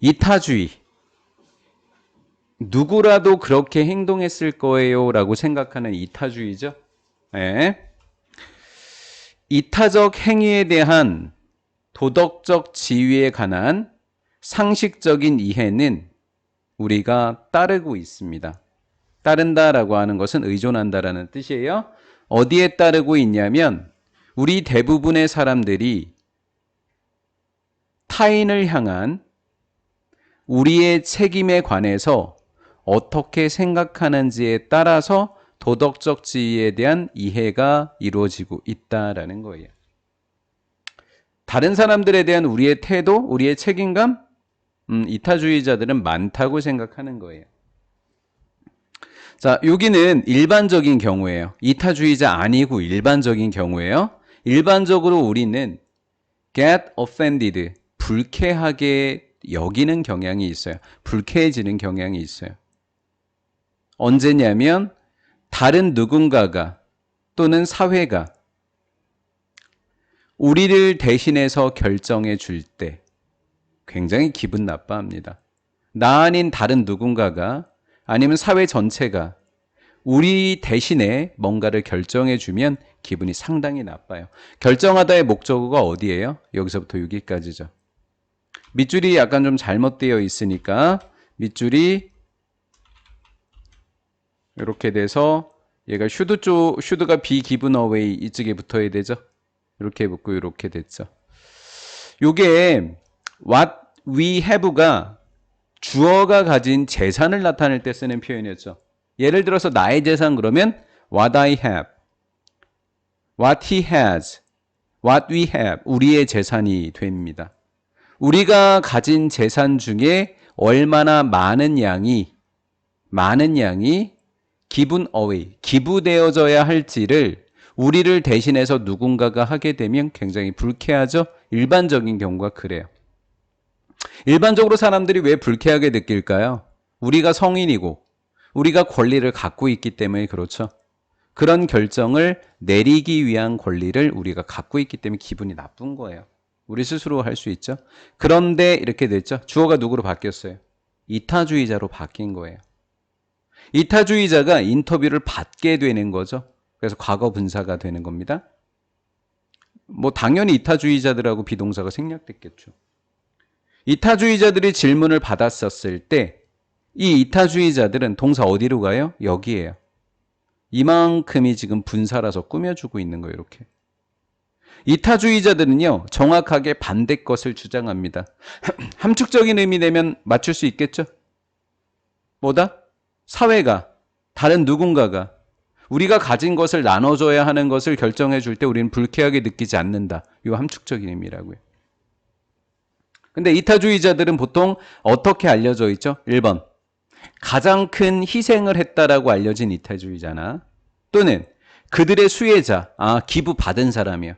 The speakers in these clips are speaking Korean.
이타주의. 누구라도 그렇게 행동했을 거예요 라고 생각하는 이타주의죠. 예. 이타적 행위에 대한 도덕적 지위에 관한 상식적인 이해는 우리가 따르고 있습니다. 따른다라고 하는 것은 의존한다라는 뜻이에요. 어디에 따르고 있냐면 우리 대부분의 사람들이 타인을 향한 우리의 책임에 관해서 어떻게 생각하는지에 따라서 도덕적 지위에 대한 이해가 이루어지고 있다라는 거예요. 다른 사람들에 대한 우리의 태도, 우리의 책임감, 음, 이타주의자들은 많다고 생각하는 거예요. 자, 여기는 일반적인 경우예요. 이타주의자 아니고 일반적인 경우예요. 일반적으로 우리는 get offended, 불쾌하게 여기는 경향이 있어요. 불쾌해지는 경향이 있어요. 언제냐면 다른 누군가가 또는 사회가 우리를 대신해서 결정해 줄 때 굉장히 기분 나빠합니다. 나 아닌 다른 누군가가 아니면 사회 전체가 우리 대신에 뭔가를 결정해 주면 기분이 상당히 나빠요. 결정하다의 목적어가 어디예요? 여기서부터 여기까지죠. 밑줄이 약간 좀 잘못되어 있으니까 밑줄이 이렇게 돼서 얘가 슈드 쪽 슈드가 비 기분 어웨이 이쪽에 붙어야 되죠. 이렇게 붙고 이렇게 됐죠. 요게 what we have가 주어가 가진 재산을 나타낼 때 쓰는 표현이었죠. 예를 들어서 나의 재산 그러면 what I have, what he has, what we have 우리의 재산이 됩니다. 우리가 가진 재산 중에 얼마나 많은 양이 많은 양이 기분 어웨이 기부되어져야 할지를 우리를 대신해서 누군가가 하게 되면 굉장히 불쾌하죠. 일반적인 경우가 그래요. 일반적으로 사람들이 왜 불쾌하게 느낄까요? 우리가 성인이고 우리가 권리를 갖고 있기 때문에 그렇죠. 그런 결정을 내리기 위한 권리를 우리가 갖고 있기 때문에 기분이 나쁜 거예요. 우리 스스로 할 수 있죠. 그런데 이렇게 됐죠. 주어가 누구로 바뀌었어요? 이타주의자로 바뀐 거예요. 이타주의자가 인터뷰를 받게 되는 거죠. 그래서 과거 분사가 되는 겁니다. 뭐 당연히 이타주의자들하고 비동사가 생략됐겠죠. 이타주의자들이 질문을 받았었을 때 이 이타주의자들은 동사 어디로 가요? 여기에요. 이만큼이 지금 분사라서 꾸며주고 있는 거예요. 이렇게. 이타주의자들은요, 정확하게 반대 것을 주장합니다. 함축적인 의미 내면 맞출 수 있겠죠? 뭐다? 사회가, 다른 누군가가 우리가 가진 것을 나눠줘야 하는 것을 결정해 줄 때 우리는 불쾌하게 느끼지 않는다. 이 함축적인 의미라고요. 근데 이타주의자들은 보통 어떻게 알려져 있죠? 1번. 가장 큰 희생을 했다라고 알려진 이타주의자나 또는 그들의 수혜자, 아, 기부 받은 사람이요.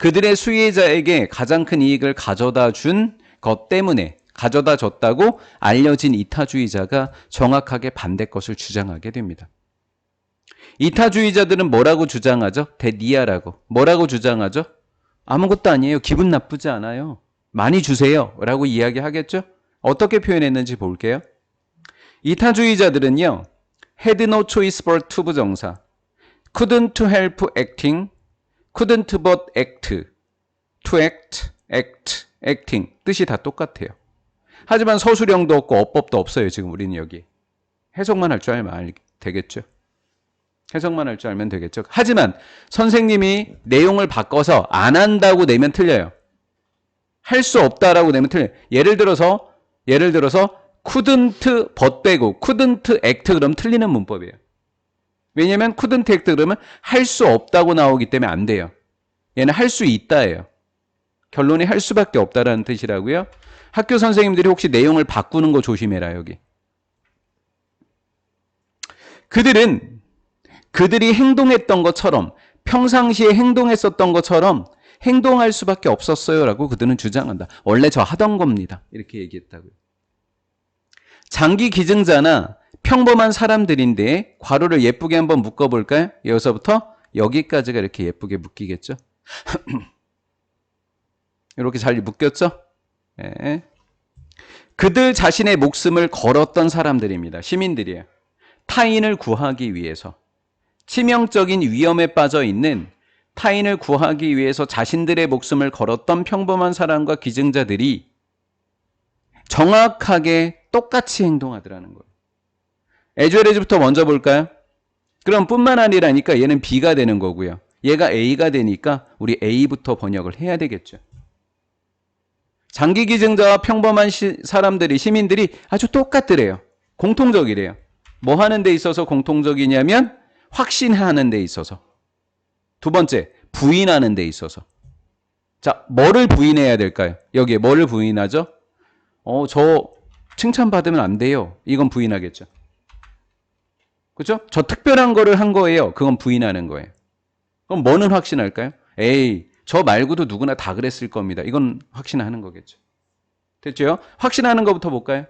그들의 수혜자에게 가장 큰 이익을 가져다 준 것 때문에 가져다 줬다고 알려진 이타주의자가 정확하게 반대 것을 주장하게 됩니다. 이타주의자들은 뭐라고 주장하죠? 데니아라고. 뭐라고 주장하죠? 아무것도 아니에요. 기분 나쁘지 않아요. 많이 주세요. 라고 이야기하겠죠? 어떻게 표현했는지 볼게요. 이타주의자들은요, had no choice but to 부정사, couldn't help acting, couldn't but act, to act, act, acting. 뜻이 다 똑같아요. 하지만 서술형도 없고 어법도 없어요. 지금 우리는 여기. 해석만 할 줄 알면 되겠죠. 해석만 할 줄 알면 되겠죠. 하지만 선생님이 내용을 바꿔서 안 한다고 내면 틀려요. 할 수 없다라고 내면 틀려요. 예를 들어서 예를 들어서 couldn't but 빼고 couldn't act 그럼 틀리는 문법이에요. 왜냐면 couldn't act 그러면 할 수 없다고 나오기 때문에 안 돼요. 얘는 할 수 있다예요. 결론이 할 수밖에 없다라는 뜻이라고요. 학교 선생님들이 혹시 내용을 바꾸는 거 조심해라 여기. 그들은 그들이 행동했던 것처럼 평상시에 행동했었던 것처럼 행동할 수밖에 없었어요라고 그들은 주장한다. 원래 저 하던 겁니다. 이렇게 얘기했다고요. 장기 기증자나 평범한 사람들인데 괄호를 예쁘게 한번 묶어볼까요? 여기서부터 여기까지가 이렇게 예쁘게 묶이겠죠? 이렇게 잘 묶였죠? 예. 그들 자신의 목숨을 걸었던 사람들입니다. 시민들이에요. 타인을 구하기 위해서. 치명적인 위험에 빠져 있는 타인을 구하기 위해서 자신들의 목숨을 걸었던 평범한 사람과 기증자들이 정확하게 똑같이 행동하더라는 거예요. 에즈웰에즈부터 먼저 볼까요? 그럼 뿐만 아니라니까 얘는 B가 되는 거고요. 얘가 A가 되니까 우리 A부터 번역을 해야 되겠죠. 장기 기증자와 평범한 시- 사람들이 시민들이 아주 똑같더래요. 공통적이래요. 뭐 하는 데 있어서 공통적이냐면 확신하는 데 있어서. 두 번째, 부인하는 데 있어서. 자, 뭐를 부인해야 될까요? 여기에 뭐를 부인하죠? 어, 저 칭찬받으면 안 돼요. 이건 부인하겠죠. 그죠? 저 특별한 거를 한 거예요. 그건 부인하는 거예요. 그럼 뭐는 확신할까요? 에이, 저 말고도 누구나 다 그랬을 겁니다. 이건 확신하는 거겠죠. 됐죠? 확신하는 것부터 볼까요?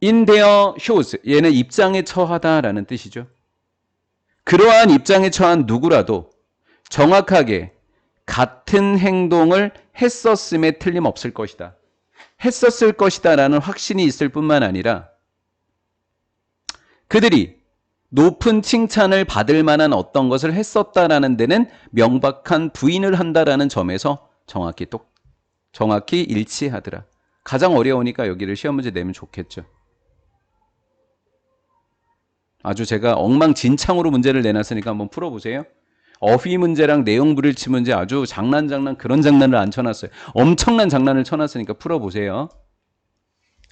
in their shoes. 얘는 입장에 처하다라는 뜻이죠. 그러한 입장에 처한 누구라도 정확하게 같은 행동을 했었음에 틀림없을 것이다. 했었을 것이다라는 확신이 있을 뿐만 아니라 그들이 높은 칭찬을 받을 만한 어떤 것을 했었다라는 데는 명백한 부인을 한다라는 점에서 정확히 똑 정확히 일치하더라. 가장 어려우니까 여기를 시험 문제 내면 좋겠죠. 아주 제가 엉망진창으로 문제를 내놨으니까 한번 풀어보세요. 어휘 문제랑 내용 불일치 문제 아주 장난 장난 그런 장난을 안 쳐놨어요. 엄청난 장난을 쳐놨으니까 풀어보세요.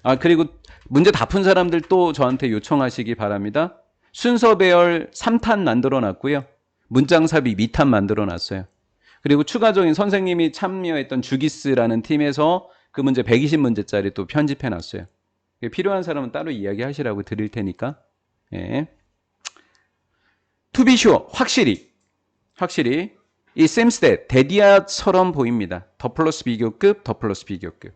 아 그리고 문제 다 푼 사람들 또 저한테 요청하시기 바랍니다. 순서 배열 3탄 만들어 놨고요. 문장삽이 2탄 만들어 놨어요. 그리고 추가적인 선생님이 참여했던 주기스라는 팀에서 그 문제 120문제짜리 또 편집해 놨어요. 필요한 사람은 따로 이야기하시라고 드릴 테니까. 예. Sure, 확실히, 확실히 이 that 데디아처럼 보입니다. 더 플러스 비교급, 더 플러스 비교급.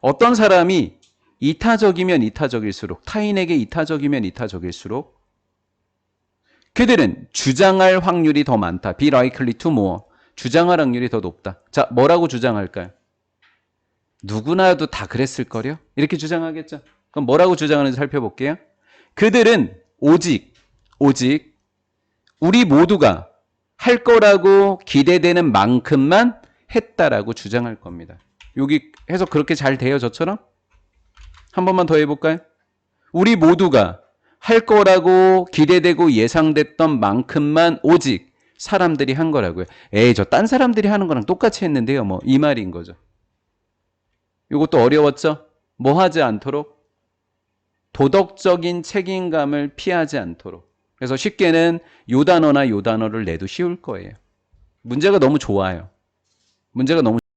어떤 사람이 이타적이면 이타적일수록 타인에게 이타적이면 이타적일수록 그들은 주장할 확률이 더 많다. be likely to more. 주장할 확률이 더 높다. 자, 뭐라고 주장할까요? 누구나도 다 그랬을 거려? 이렇게 주장하겠죠. 그럼 뭐라고 주장하는지 살펴볼게요. 그들은 오직 오직 우리 모두가 할 거라고 기대되는 만큼만 했다라고 주장할 겁니다. 여기 해석 그렇게 잘 돼요, 저처럼? 한 번만 더 해볼까요? 우리 모두가 할 거라고 기대되고 예상됐던 만큼만 오직 사람들이 한 거라고요. 에이, 저 딴 사람들이 하는 거랑 똑같이 했는데요. 뭐, 이 말인 거죠. 이것도 어려웠죠? 뭐 하지 않도록? 도덕적인 책임감을 피하지 않도록. 그래서 쉽게는 요 단어나 요 단어를 내도 쉬울 거예요. 문제가 너무 좋아요. 문제가 너무